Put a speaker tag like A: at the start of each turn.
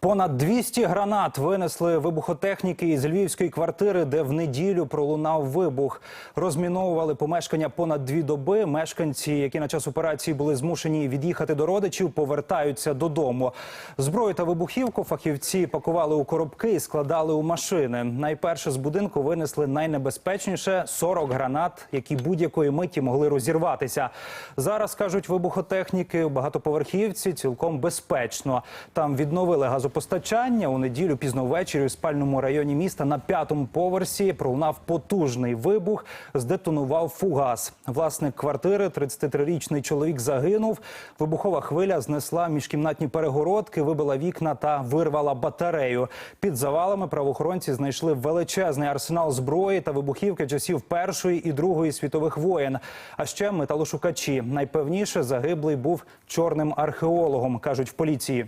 A: Понад 200 гранат винесли вибухотехніки із львівської квартири, де в неділю пролунав вибух. Розміновували помешкання понад дві доби. Мешканці, які на час операції були змушені від'їхати до родичів, повертаються додому. Зброю та вибухівку фахівці пакували у коробки і складали у машини. Найперше з будинку винесли найнебезпечніше 40 гранат, які будь-якої миті могли розірватися. Зараз кажуть вибухотехніки у багатоповерхівці цілком безпечно. Там відновили газопостачання. У неділю пізно ввечері у спальному районі міста на п'ятому поверсі пролунав потужний вибух. Здетонував фугас. Власник квартири, 33-річний чоловік, загинув. Вибухова хвиля знесла міжкімнатні перегородки, вибила вікна та вирвала батарею. Під завалами правоохоронці знайшли величезний арсенал зброї та вибухівки часів Першої і Другої світових воєн. А ще металошукачі. Найпевніше загиблий був чорним археологом, кажуть в поліції.